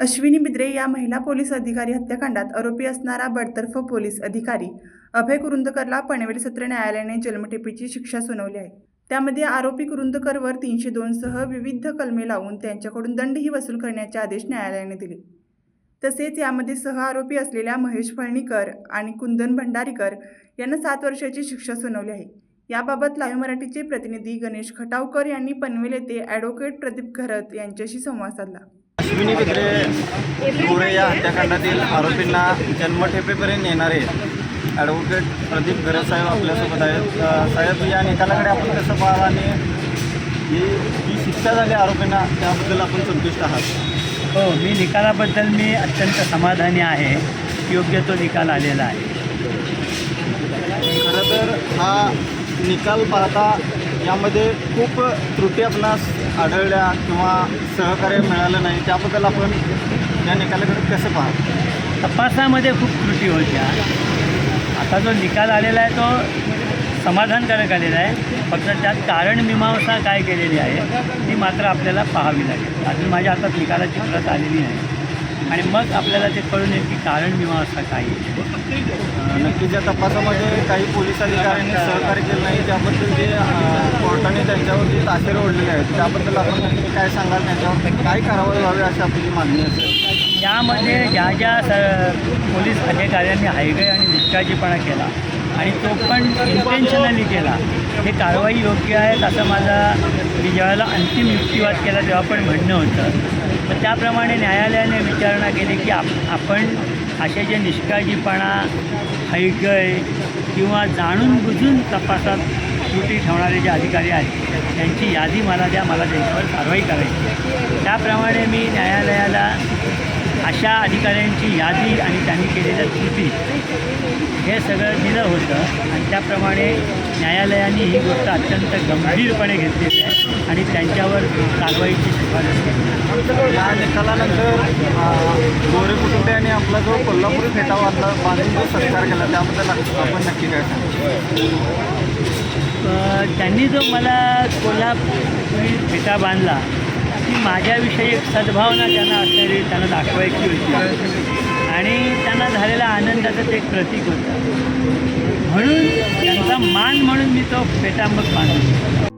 अश्विनी बिद्रे या महिला पोलीस अधिकारी हत्याकांडात आरोपी असणारा बडतर्फ पोलीस अधिकारी अभय कुरुंदकरला पनवेल सत्र न्यायालयाने जन्मठेपीची शिक्षा सुनावली आहे. त्यामध्ये आरोपी कुरुंदकरवर तीनशे दोनसह विविध कलमे लावून त्यांच्याकडून दंडही वसूल करण्याचे आदेश न्यायालयाने दिले. तसेच यामध्ये सह आरोपी असलेल्या महेश फळणीकर आणि कुंदन भंडारीकर यांना सात वर्षाची शिक्षा सुनावली आहे. याबाबत लाईव्ह मराठीचे प्रतिनिधी गणेश खटावकर यांनी पनवेल येथे ॲडव्होकेट प्रदीप घरत यांच्याशी संवाद साधला. अश्विनी बिद्रे गोरे या हत्याकांडातील आरोपींना जन्मठेपेपर्यंत नेणारे ॲडव्होकेट प्रदीप गरज साहेब आपल्यासोबत आहेत. साहेब या निकालाकडे आपण कसं पाहाल आणि ही जी शिक्षा झाली आरोपींना त्याबद्दल आपण संतुष्ट आहात? हो मी निकालाबद्दल मी अत्यंत समाधानी आहे. योग्य तो निकाल आलेला आहे. खरं तर हा निकाल पाहता यामध्ये खूप त्रुटी आपणास आढळल्या किंवा सहकार्य मिळालं नाही त्याबद्दल आपण या निकालाकडे कसं पाहतो तपासामध्ये खूप त्रुटी होत्या. आता जो निकाल आलेला आहे तो समाधानकारक आलेला आहे. फक्त त्यात कारण मीमांसा काय केलेली आहे ती मात्र आपल्याला पाहावी लागेल. अजून माझ्या हातात निकालाची प्रत आलेली नाही. आणि मग आपल्याला ते कळून येईल की कारण मीमांसा काय नक्कीच या तपासामध्ये काही पोलीस अधिकाऱ्यांनी सहकार्य केलं नाही त्याबद्दल जे कोर्टाने त्यांच्यावरती ताशेर ओढलेले आहेत त्याबद्दल आपण नक्की काय सांगाल त्यांच्यावर काय कारवाई व्हावी अशी आपली मागणी असेल? यामध्ये ज्या ज्या स पोलीस अधिकाऱ्यांनी हायवे आणि निष्काळजीपणा केला आणि तो पण इंटेन्शनली केला हे कारवाई योग्य आहेत असं माझा मी ज्यावेळेला अंतिम युक्तिवाद केला तेव्हा पण म्हणणं होतं. तर त्याप्रमाणे न्यायालयाने विचारणा केली की आप आपण असे जे निष्काळजीपणा हैगय किंवा जाणून बुजून तपासात त्रुटी ठेवणारे जे अधिकारी आहेत त्यांची यादी मला द्या मला त्यांच्यावर कारवाई करायची त्याप्रमाणे मी न्यायालयाला अशा अधिकाऱ्यांची यादी आणि त्यांनी केलेल्या त्रुटी हे सगळं दिलं होतं. आणि त्याप्रमाणे न्यायालयाने ही गोष्ट अत्यंत गंभीरपणे घेतलेली आहे आणि त्यांच्यावर कारवाईची शिफारस केली या निकालानंतर गोरे कुटुंबियांनी आपला जो कोल्हापुरी फेटा बांधला बांधून जो सत्कार केला त्याबद्दल आपण नक्की काय सांगू? त्यांनी जो मला कोल्हापुरी फेटा बांधला ती माझ्याविषयी एक सद्भावना त्यांना असलेली त्यांना दाखवायची होती. आणि त्यांना झालेल्या आनंदाचं ते एक प्रतीक होतं. म्हणून त्यांचा मान म्हणून मी तो पेटांबक मानतो बांधला